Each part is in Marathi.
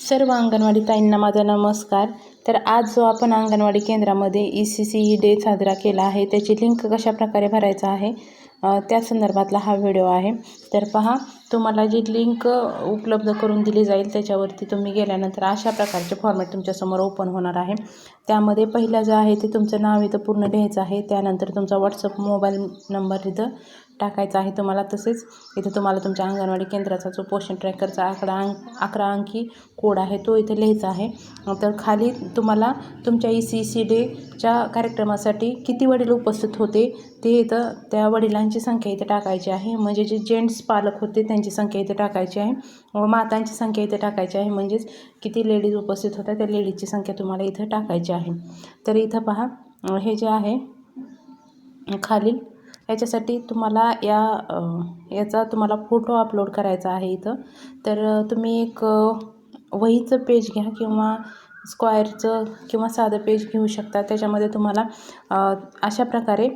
सर्व अंगणवाडी ताईंना माझा नमस्कार. तर आज जो आपण अंगणवाडी केंद्रामध्ये E C C E day साजरा केला आहे त्याची लिंक कशा प्रकारे भरायचा आहे त्या संदर्भातला हा व्हिडिओ आहे. तर पहा तुम्हाला जी लिंक उपलब्ध करून दिली जाईल त्याच्यावरती तुम्ही गेल्यानंतर अशा प्रकारचे फॉर्मॅट तुमच्यासमोर ओपन होणार आहे. त्यामध्ये पहिलं जे आहे ते तुमचं नाव इथं पूर्ण लिहायचं आहे. त्यानंतर तुमचा व्हॉट्सअप मोबाईल नंबर इथं टाकायचा आहे तुम्हाला तसेच. इथे तुम्हाला तुमच्या अंगणवाडी केंद्राचा जो पोषण ट्रॅकरचा आकडा अंक अकरा अंकी कोड आहे तो इथे लिहायचा आहे. तर खाली तुम्हाला तुमच्या ई सी सी डेच्या कार्यक्रमासाठी किती वडील उपस्थित होते ते इथं त्या वडिलांची संख्या इथे टाकायची आहे. म्हणजे जे जेंट्स पालक होते त्यांची संख्या इथे टाकायची आहे. व मातांची संख्या इथे टाकायची आहे. म्हणजेच किती लेडीज उपस्थित होत्या त्या लेडीजची संख्या तुम्हाला इथं टाकायची आहे. तर इथं पहा हे जे आहे खालील याच्यासाठी तुम्हाला या याचा तुम्हाला फोटो अपलोड करायचा आहे इथं. तर तुम्ही एक वहीचं पेज घ्या किंवा स्क्वायरचं किंवा साधं पेज घेऊ शकता. त्याच्यामध्ये तुम्हाला अशा प्रकारे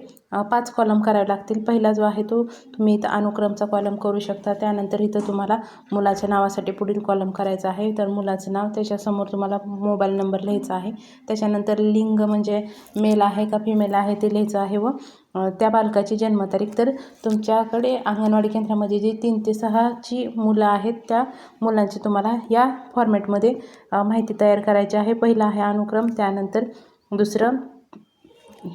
पाच कॉलम करावे लागतील. पहिला जो आहे तो तुम्ही इथं अनुक्रमचा कॉलम करू शकता. त्यानंतर इथं तुम्हाला मुलाच्या नावासाठी पुढील कॉलम करायचा आहे. तर मुलाचं नाव त्याच्यासमोर तुम्हाला मोबाईल नंबर लिहायचा आहे. त्याच्यानंतर लिंग म्हणजे मेल आहे का फिमेल आहे ते लिहायचं आहे व त्या बालकाची जन्मतारीख. तर तुमच्याकडे अंगणवाडी केंद्रामध्ये जी तीन ते सहाची मुलं आहेत त्या मुलांची तुम्हाला या फॉर्मॅटमध्ये माहिती तयार करायची आहे. पहिला आहे अनुक्रम त्यानंतर दुसरं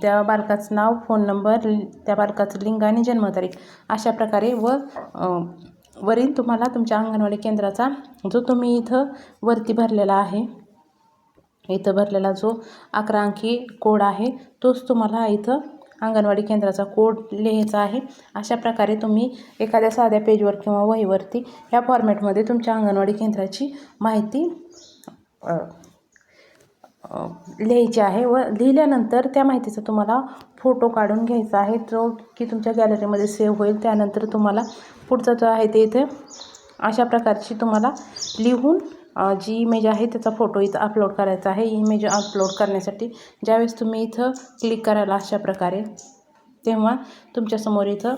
त्या बालकाचं नाव फोन नंबर त्या बालकाचं लिंग आणि जन्मतारीख अशा प्रकारे व वरील तुम्हाला तुमच्या अंगणवाडी केंद्राचा जो तुम्ही इथं वरती भरलेला आहे इथं भरलेला जो अकरा अंकी कोड आहे तोच तुम्हाला इथं अंगणवाडी केंद्राचा कोड लिहायचा आहे. अशा प्रकारे तुम्ही एखाद्या साध्या पेजवर किंवा वहीवरती ह्या फॉर्मॅटमध्ये तुमच्या अंगणवाडी केंद्राची माहिती लिहायची आहे व लिहिल्यानंतर त्या माहितीचा तुम्हाला फोटो काढून घ्यायचा आहे. जो की तुमच्या गॅलरीमध्ये सेव्ह होईल त्यानंतर तुम्हाला पुढचा जो आहे ते इथे अशा प्रकारची तुम्हाला लिहून जी इमेज आहे त्याचा फोटो इथं अपलोड करायचा आहे. इमेज अपलोड करण्यासाठी ज्यावेळेस तुम्ही इथं क्लिक करायला अशा प्रकारे तेव्हा तुमच्यासमोर इथं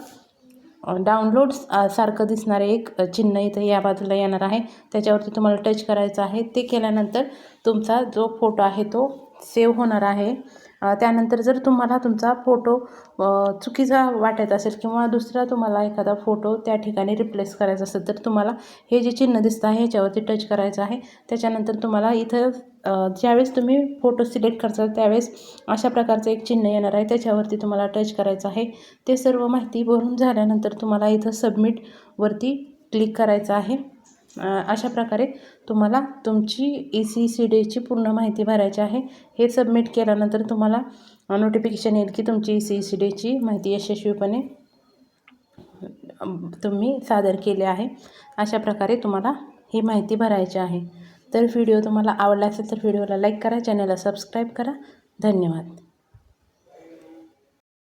डाउनलोड सारखं दिसणारे एक चिन्ह इथं या बाजूला येणार आहे. त्याच्यावरती तुम्हाला टच करायचं आहे. ते केल्यानंतर तुमचा जो फोटो आहे तो सेव्ह होणार आहे. त्यानंतर जर तुम्हाला तुमचा फोटो चुकीचा वाटत असेल किंवा दुसरा तुम्हाला एखादा फोटो त्या ठिकाणी रिप्लेस करायचा असेल तर तुम्हाला हे जे चिन्ह दिसतं आहे ह्याच्यावरती टच करायचं आहे. त्याच्यानंतर तुम्हाला इथं ज्यावेळेस तुम्ही फोटो सिलेक्ट करता त्यावेळेस अशा प्रकारचं एक चिन्ह येणार आहे. त्याच्यावरती तुम्हाला टच करायचं आहे. ते सर्व माहिती भरून झाल्यानंतर तुम्हाला इथं सबमिटवरती क्लिक करायचं आहे. अशा प्रकारे तुम्हाला तुमची ई सी सी डीची पूर्ण माहिती भरायची आहे. हे सबमिट केल्यानंतर तुम्हाला नोटिफिकेशन येईल की तुमची ई सी सी डीची माहिती यशस्वीपणे तुम्ही सादर केले आहे. अशा प्रकारे तुम्हाला ही माहिती भरायची आहे. तर व्हिडिओ तुम्हाला आवडला असेल तर व्हिडिओला लाईक करा चॅनलला सबस्क्राईब करा. धन्यवाद.